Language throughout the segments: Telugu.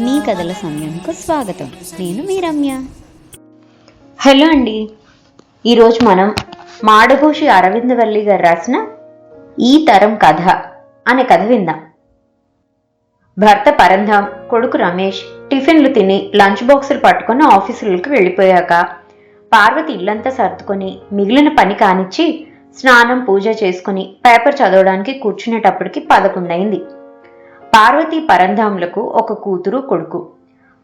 మీ కథల సమయంకు స్వాగతం. నేను మీ రమ్య. హలో అండి. ఈరోజు మనం మాడభూషి అరవిందవల్లి గారు రాసిన ఈ తరం కథ అనే కథ విందాం. భర్త పరంధాం కొడుకు రమేష్ టిఫిన్లు తిని లంచ్ బాక్సులు పట్టుకొని ఆఫీసులకు వెళ్ళిపోయాక పార్వతి ఇల్లంతా సర్దుకొని మిగిలిన పని కానిచ్చి స్నానం పూజ చేసుకుని పేపర్ చదవడానికి కూర్చునేటప్పటికి పదకొండైంది పార్వతి పరంధాములకు ఒక కూతురు కొడుకు.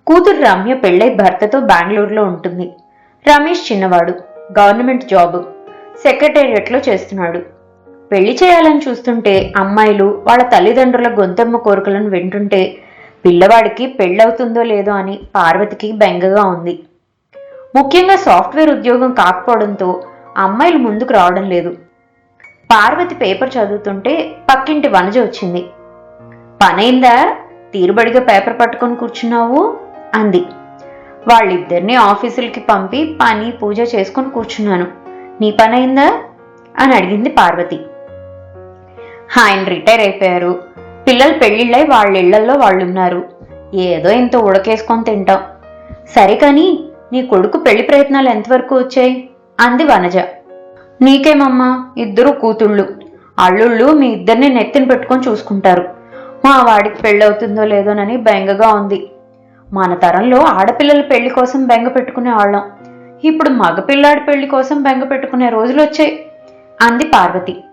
కూతురు రమ్య పెళ్ళై భర్తతో బెంగళూరులో ఉంటుంది. రమేష్ చిన్నవాడు గవర్నమెంట్ జాబ్ సెక్రటేరియట్లో చేస్తున్నాడు. పెళ్ళి చేయాలని చూస్తుంటే అమ్మాయిలు వాళ్ళ తల్లిదండ్రుల గొంతమ్మ కోరికలను వింటుంటే పిల్లవాడికి పెళ్ళవుతుందో లేదో అని పార్వతికి బెంగగా ఉంది. ముఖ్యంగా సాఫ్ట్వేర్ ఉద్యోగం కాకపోవడంతో అమ్మాయిలు ముందుకు రావడం లేదు. పార్వతి పేపర్ చదువుతుంటే పక్కింటి వనజ వచ్చింది. పనైందా? తీరుబడిగా పేపర్ పట్టుకొని కూర్చున్నావు? అంది. వాళ్ళిద్దరిని ఆఫీసులకి పంపి పని పూజ చేసుకొని కూర్చున్నాను. నీ పనైందా? అని అడిగింది పార్వతి. ఆయన రిటైర్ అయిపోయారు. పిల్లలు పెళ్ళిళ్ళై వాళ్ళ ఇళ్ళలో వాళ్ళు ఉన్నారు ఏదో ఇంత ఉడకేసుకొని తింటాం. సరే కానీ నీ కొడుకు పెళ్ళి ప్రయత్నాలు ఎంతవరకు వచ్చాయి? అంది వనజ. నీకేమమ్మా? ఇద్దరు కూతుళ్ళు. అల్లుళ్ళు మీ ఇద్దరిని నెత్తిన పెట్టుకొని చూసుకుంటారు. మా వాడికి పెళ్ళవుతుందో లేదోనని బెంగగా ఉంది. మన తరంలో ఆడపిల్లల పెళ్ళి కోసం బెంగ పెట్టుకునే వాళ్ళం. ఇప్పుడు మగపిల్లాడి పెళ్ళి కోసం బెంగ పెట్టుకునే రోజులు వచ్చాయి అంది పార్వతి.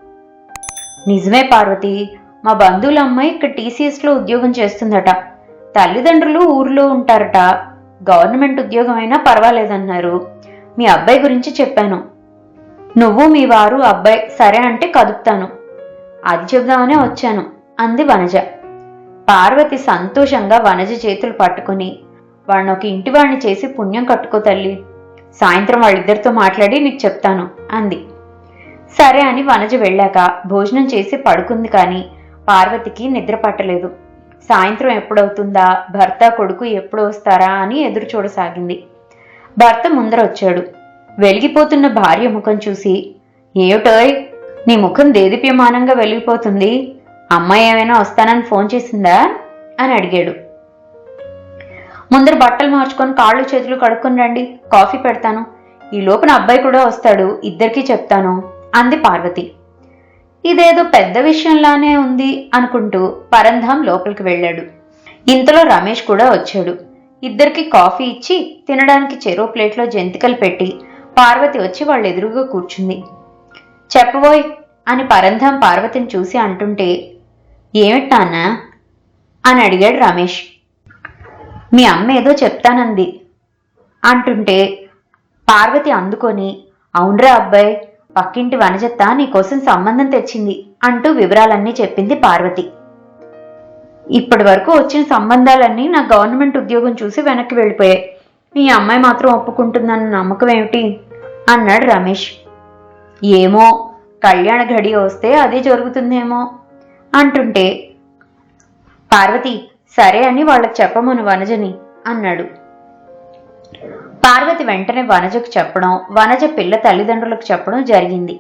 నిజమే పార్వతి మా బంధువుల అమ్మాయి ఇక్కడ టీసీఎస్లో ఉద్యోగం చేస్తుందట. తల్లిదండ్రులు ఊర్లో ఉంటారట. గవర్నమెంట్ ఉద్యోగం అయినా పర్వాలేదన్నారు. మీ అబ్బాయి గురించి చెప్పాను. నువ్వు మీ వారు అబ్బాయి సరే అంటే కదుపుతాను. అది చెబుదామనే వచ్చాను అంది వనజ. పార్వతి సంతోషంగా వనజ చేతులు పట్టుకుని వాడిని ఒక ఇంటివాణ్ణి చేసి పుణ్యం కట్టుకో తల్లి. సాయంత్రం వాళ్ళిద్దరితో మాట్లాడి నీకు చెప్తాను అంది. సరే అని వనజ వెళ్ళాక భోజనం చేసి పడుకుంది కానీ పార్వతికి నిద్ర పట్టలేదు. సాయంత్రం ఎప్పుడవుతుందా? భర్త కొడుకు ఎప్పుడు వస్తారా? అని ఎదురు చూడసాగింది. భర్త ముందర వచ్చాడు. వెలిగిపోతున్న భార్య ముఖం చూసి ఏమిటోయ్? నీ ముఖం దేదీప్యమానంగా వెలిగిపోతుంది? అమ్మాయి ఏమైనా వస్తానని ఫోన్ చేసిందా? అని అడిగాడు. ముందర బట్టలు మార్చుకొని కాళ్ళు చేతులు కడుక్కొని రండి కాఫీ పెడతాను. ఈ లోపల అబ్బాయి కూడా వస్తాడు ఇద్దరికీ చెప్తాను అంది పార్వతి. ఇదేదో పెద్ద విషయంలానే ఉంది అనుకుంటూ పరంధాం లోపలికి వెళ్ళాడు. ఇంతలో రమేష్ కూడా వచ్చాడు. ఇద్దరికి కాఫీ ఇచ్చి తినడానికి చెరో ప్లేట్లో జంతికలు పెట్టి పార్వతి వచ్చి వాళ్ళ ఎదురుగా కూర్చుంది. చెప్పబోయ్ అని పరంధాం పార్వతిని చూసి అంటుంటే ఏమిటి అని అడిగాడు రమేష్. మీ అమ్మ ఏదో చెప్తానంది. అంటుంటే పార్వతి అందుకొని అవునరా అబ్బాయి పక్కింటి వనజత్త నీకోసం సంబంధం తెచ్చింది అంటూ వివరాలన్నీ చెప్పింది పార్వతి. ఇప్పటి వరకు వచ్చిన సంబంధాలన్నీ నా గవర్నమెంట్ ఉద్యోగం చూసి వెనక్కి వెళ్ళిపోయాయి. మీ అమ్మాయి మాత్రం ఒప్పుకుంటుందన్న నమ్మకం ఏమిటి? అన్నాడు రమేష్. ఏమో కళ్యాణ ఘడి వస్తే అదే జరుగుతుందేమో. అంటుంటే పార్వతి సరే అని వాళ్ళకి చెప్పమను వనజని అన్నాడు. పార్వతి వెంటనే వనజకు చెప్పడం వనజ పిల్ల తల్లిదండ్రులకు చెప్పడం జరిగింది.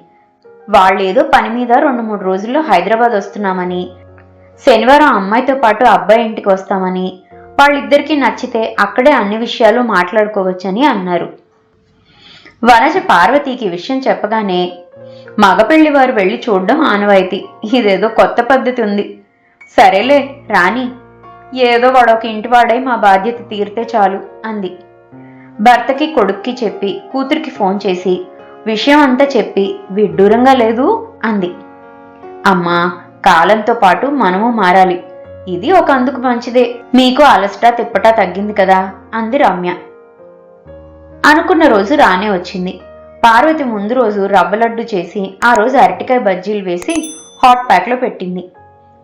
వాళ్ళేదో పని మీద రెండు మూడు రోజుల్లో హైదరాబాద్ వస్తున్నామని శనివారం అమ్మాయితో పాటు అబ్బాయి ఇంటికి వస్తామని వాళ్ళిద్దరికీ నచ్చితే అక్కడే అన్ని విషయాలు మాట్లాడుకోవచ్చని అన్నారు. వనజ పార్వతికి విషయం చెప్పగానే మగపెళ్ళి వారు వెళ్ళి చూడడం ఆనవాయితీ. ఇదేదో కొత్త పద్ధతి ఉంది. సరేలే రాని ఏదో వాడొక ఇంటి వాడై మా బాధ్యత తీరితే చాలు అంది. భర్తకి కొడుక్కి చెప్పి కూతురికి ఫోన్ చేసి విషయం అంతా చెప్పి విడ్డూరంగా లేదు? అంది. అమ్మా కాలంతో పాటు మనము మారాలి. ఇది ఒక అందుకు మంచిదే. మీకు అలసట తిప్పటా తగ్గింది కదా? అంది రమ్య. అనుకున్న రోజు రానే వచ్చింది. పార్వతి ముందు రోజు రవ్వ లడ్డు చేసి ఆ రోజు అరటికాయ బజ్జీలు వేసి హాట్ ప్యాక్లో పెట్టింది.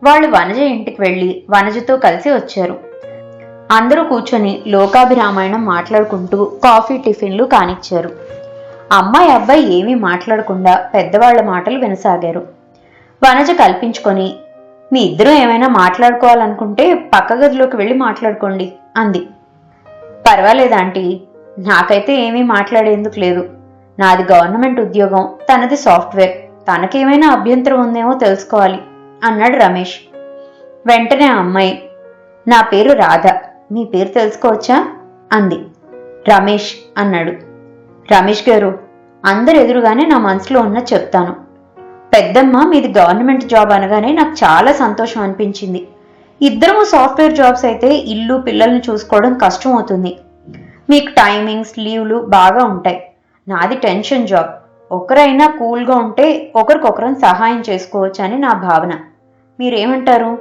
వాళ్ళు వనజ ఇంటికి వెళ్ళి వనజతో కలిసి వచ్చారు. అందరూ కూర్చొని లోకాభిరామాయణం మాట్లాడుకుంటూ కాఫీ టిఫిన్లు కానిచ్చారు. అమ్మాయి అబ్బాయి ఏమీ మాట్లాడకుండా పెద్దవాళ్ళ మాటలు వినసాగారు. వనజ కల్పించుకొని మీ ఇద్దరూ ఏమైనా మాట్లాడుకోవాలనుకుంటే పక్క గదిలోకి వెళ్ళి మాట్లాడుకోండి అంది. పర్వాలేదాంటీ నాకైతే ఏమీ మాట్లాడేందుకు లేదు. నాది గవర్నమెంట్ ఉద్యోగం తనది సాఫ్ట్వేర్. తనకేమైనా అభ్యంతరం ఉందేమో తెలుసుకోవాలి అన్నాడు రమేష్. వెంటనే ఆ అమ్మాయి నా పేరు రాధ మీ పేరు తెలుసుకోవచ్చా? అంది. రమేష్ అన్నాడు. రమేష్ గారు అందరు ఎదురుగానే నా మనసులో ఉన్న చెప్తాను. పెద్దమ్మ మీది గవర్నమెంట్ జాబ్ అనగానే నాకు చాలా సంతోషం అనిపించింది. ఇద్దరము సాఫ్ట్వేర్ జాబ్స్ అయితే ఇల్లు పిల్లల్ని చూసుకోవడం కష్టం అవుతుంది. మీకు టైమింగ్స్ లీవ్లు బాగా ఉంటాయి. నాది టెన్షన్ జాబ్. ఒకరైనా కూల్గా ఉంటే ఒకరికొకరం సహాయం చేసుకోవచ్చు అని నా భావన. మీరేమంటారు?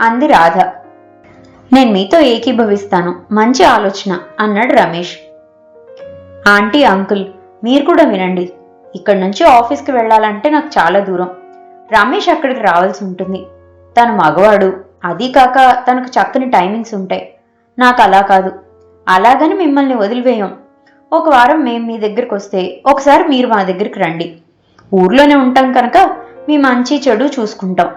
అంది రాధ. నేను మీతో ఏకీభవిస్తాను. మంచి ఆలోచన అన్నాడు రమేష్. ఆంటీ అంకుల్ మీరు కూడా వినండి. ఇక్కడి నుంచి ఆఫీస్కి వెళ్ళాలంటే నాకు చాలా దూరం. రమేష్ అక్కడికి రావాల్సి ఉంటుంది. తను మగవాడు. అదీ కాక తనకు చక్కని టైమింగ్స్ ఉంటాయి. నాకు అలా కాదు. అలాగని మిమ్మల్ని వదిలివేయం. ఒక వారం మేము మీ దగ్గరికి వస్తే ఒకసారి మీరు మా దగ్గరికి రండి. ఊర్లోనే ఉంటాం కనుక మీ మంచి చెడు చూసుకుంటాం.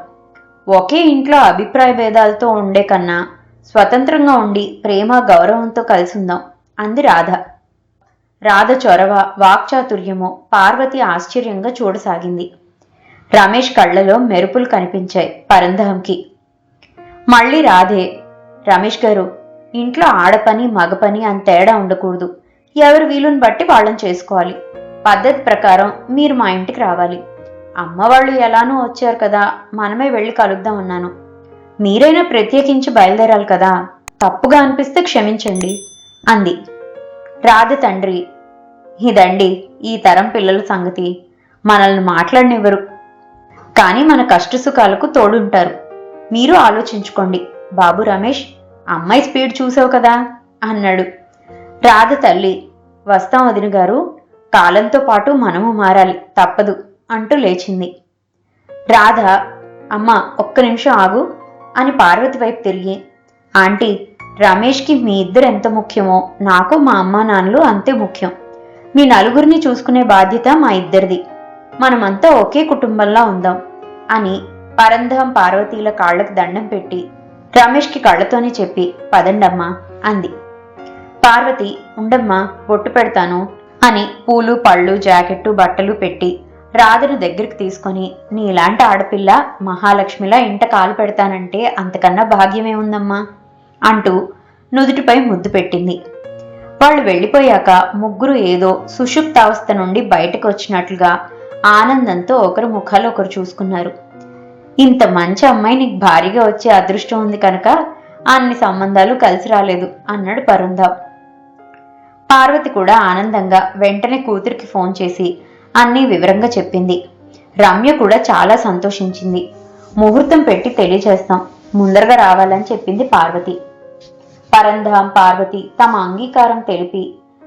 ఒకే ఇంట్లో అభిప్రాయ భేదాలతో ఉండే కన్నా స్వతంత్రంగా ఉండి ప్రేమ గౌరవంతో కలిసి ఉందాం అంది రాధ. రాధ చొరవ వాక్చాతుర్యము పార్వతి ఆశ్చర్యంగా చూడసాగింది. రమేష్ కళ్ళలో మెరుపులు కనిపించాయి పరంధంకి మళ్ళీ రాధే రమేష్ గారు ఇంట్లో ఆడపని మగపని అని తేడా ఉండకూడదు. ఎవరి వీలుని బట్టి వాళ్ళని చేసుకోవాలి. పద్ధతి ప్రకారం మీరు మా ఇంటికి రావాలి. అమ్మ వాళ్ళు ఎలానో వచ్చారు కదా మనమే వెళ్ళి కలుద్దాం అన్నాను. మీరైనా ప్రత్యేకించి బయలుదేరాలి కదా తప్పుగా అనిపిస్తే క్షమించండి అంది. రాధ తండ్రి ఇదండి ఈ తరం పిల్లల సంగతి మనల్ని మాట్లాడనివ్వరు. కానీ మన కష్టసుఖాలకు తోడుంటారు. మీరు ఆలోచించుకోండి. బాబు రమేష్ అమ్మాయి స్పీడ్ చూసావు కదా అన్నాడు. రాధ తల్లి వస్తాం వదిన గారు కాలంతో పాటు మనము మారాలి తప్పదు అంటూ లేచింది. రాధ అమ్మ ఒక్క నిమిషం ఆగు అని పార్వతి వైపు తిరిగి ఆంటీ రమేష్కి మీ ఇద్దరు ఎంత ముఖ్యమో నాకు మా అమ్మా నాన్నలు అంతే ముఖ్యం. మీ నలుగురిని చూసుకునే బాధ్యత మా ఇద్దరిది. మనమంతా ఒకే కుటుంబంలా ఉందాం అని పరంధం పార్వతీల కాళ్ళకు దండం పెట్టి రమేష్కి కళ్ళతోనే చెప్పి పదండమ్మా అంది. పార్వతి ఉండమ్మా బొట్టు పెడతాను అని పూలు పళ్ళు జాకెట్టు బట్టలు పెట్టి రాధను దగ్గరికి తీసుకొని నీలాంటి ఆడపిల్ల మహాలక్ష్మిలా ఇంట కాలు పెడతానంటే అంతకన్నా భాగ్యమే ఉందమ్మా అంటూ నుదుటిపై ముద్దు పెట్టింది. వాళ్ళు వెళ్ళిపోయాక ముగ్గురు ఏదో సుషుప్తావస్థ నుండి బయటకు వచ్చినట్లుగా ఆనందంతో ఒకరు ముఖాలు ఒకరు చూసుకున్నారు. ఇంత మంచి అమ్మాయి నీకు భారీగా వచ్చే అదృష్టం ఉంది కనుక అన్ని సంబంధాలు కలిసి రాలేదు అన్నాడు పరుందావ్ పార్వతి కూడా ఆనందంగా వెంటనే కూతురికి ఫోన్ చేసి అన్నీ వివరంగా చెప్పింది. రమ్య కూడా చాలా సంతోషించింది. ముహూర్తం పెట్టి తెలియచేస్తాం ముందరగా రావాలని చెప్పింది పార్వతి. పరంధాం పార్వతి తమ అంగీకారం తెలిపి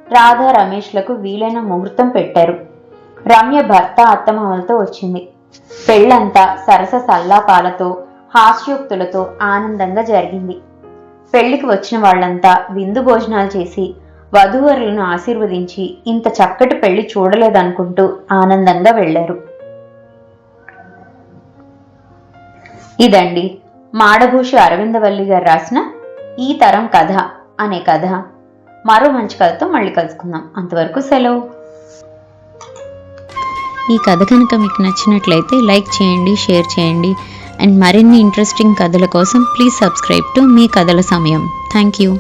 రాధా రమేష్లకు వీలైన ముహూర్తం పెట్టారు. రమ్య భర్త అత్తమామలతో వచ్చింది. పెళ్ళంతా సరస సల్లాపాలతో హాస్యోక్తులతో ఆనందంగా జరిగింది. పెళ్ళికి వచ్చిన వాళ్ళంతా విందు భోజనాలు చేసి వధూవరులను ఆశీర్వదించి ఇంత చక్కటి పెళ్ళి చూడలేదనుకుంటూ ఆనందంగా వెళ్ళారు ఇదండి మాడభూషి అరవిందవల్లి గారు రాసిన ఈ తరం కథ అనే కథ. మరో మంచి కథతో మళ్ళీ కలుసుకుందాం. అంతవరకు సెలవు. ఈ కథ కనుక మీకు నచ్చినట్లయితే లైక్ చేయండి షేర్ చేయండి. అండ్ మరిన్ని ఇంట్రెస్టింగ్ కథల కోసం ప్లీజ్ సబ్స్క్రైబ్ టు మీ కథల సమయం. Thank you.